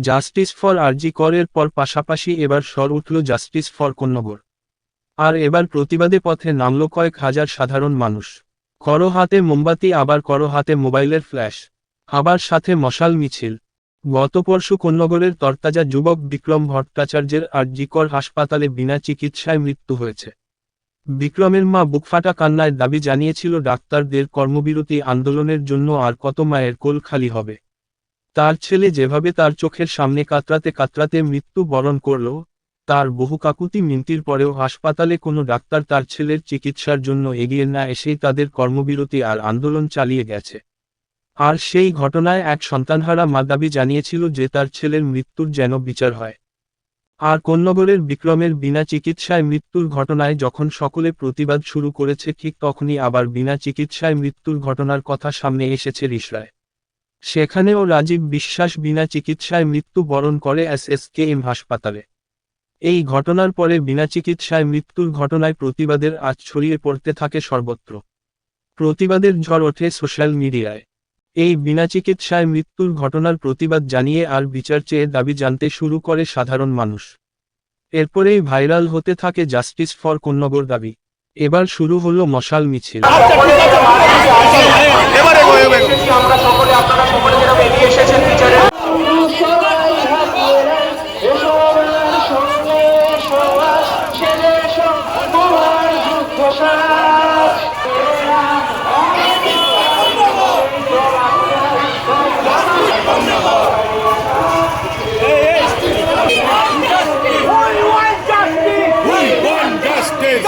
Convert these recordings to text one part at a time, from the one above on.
Justice for RG করের পর পাশাপাশি এবার স্বর উঠল জাস্টিস ফর কন্যগর আর এবার প্রতিবাদে পথে নামল কয়েক হাজার সাধারণ মানুষ। করো হাতে মোমবাতি, আবার করো হাতে মোবাইলের ফ্ল্যাশ। আবার সাথে মশাল মিছিল। গত পরশু কন্যগরের তরতাজা যুবক বিক্রম ভট্টাচার্যের আরজিকর হাসপাতালে বিনা চিকিৎসায় মৃত্যু হয়েছে। বিক্রমের মা বুকফাটা কান্নায় দাবি জানিয়েছিল, ডাক্তারদের কর্মবিরতি আন্দোলনের জন্য আর কত মায়ের কোল খালি হবে? তার ছেলে যেভাবে তার চোখের সামনে কাতরাতে কাতরাতে মৃত্যু বরণ করল, তার বহু কাকুতি মিনতির পরেও হাসপাতালে কোনো ডাক্তার তার ছেলের চিকিৎসার জন্য এগিয়ে না এসেই তাদের কর্মবিরতি আর আন্দোলন চালিয়ে গেছে। আর সেই ঘটনায় এক সন্তানহারা মা দাবি জানিয়েছিল যে তার ছেলের মৃত্যুর যেন বিচার হয়। আর কন্যগরের বিক্রমের বিনা চিকিৎসায় মৃত্যুর ঘটনায় যখন সকলে প্রতিবাদ শুরু করেছে ঠিক তখনই আবার বিনা চিকিৎসায় মৃত্যুর ঘটনার কথা সামনে এসেছে রিসরায় সেখানেও রাজীব বিশ্বাস বিনা চিকিৎসায় মৃত্যু বরণ করে এস এস কে এম হাসপাতালে। এই ঘটনার পরে বিনা চিকিৎসায় মৃত্যুর ঘটনায় প্রতিবাদের আজ ছড়িয়ে পড়তে থাকে সর্বত্র। প্রতিবাদের ঝড় ওঠে সোশ্যাল মিডিয়ায়। এই বিনা চিকিৎসায় মৃত্যুর ঘটনার প্রতিবাদ জানিয়ে আর বিচার চেয়ে দাবি জানতে শুরু করে সাধারণ মানুষ। এরপরেই ভাইরাল হতে থাকে জাস্টিস ফর কন্যগর দাবি। এবার শুরু হলো মশাল মিছিল আমরা সকলে আপনারা সকলে যেরকম এগিয়ে এসেছেন বিচারের We want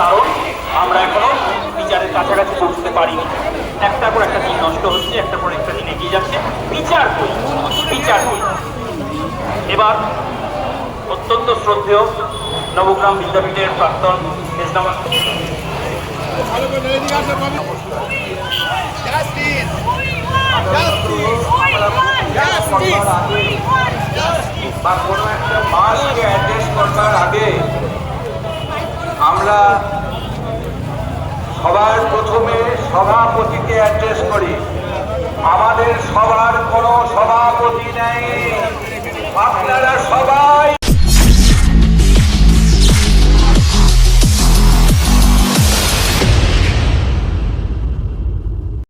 কারণ আমরা এখনও বিচারের কাছাকাছি পৌঁছতে পারিনি। একটা পর একটা দিন নষ্ট হচ্ছে একটা পর একটা দিন এগিয়ে যাচ্ছে। বিচার করি বিচার করি। এবার অত্যন্ত শ্রদ্ধেয় নবগ্রাম বিদ্যাপীঠের প্রাক্তন বা কোনো একটা মাসকে অ্যাড্রেস করবার আগে আমরা সবার প্রথমে সভাপতিকে অ্যাড্রেস করি। আমাদের সবার কোনো সভাপতি নেই। আপনারা সবাই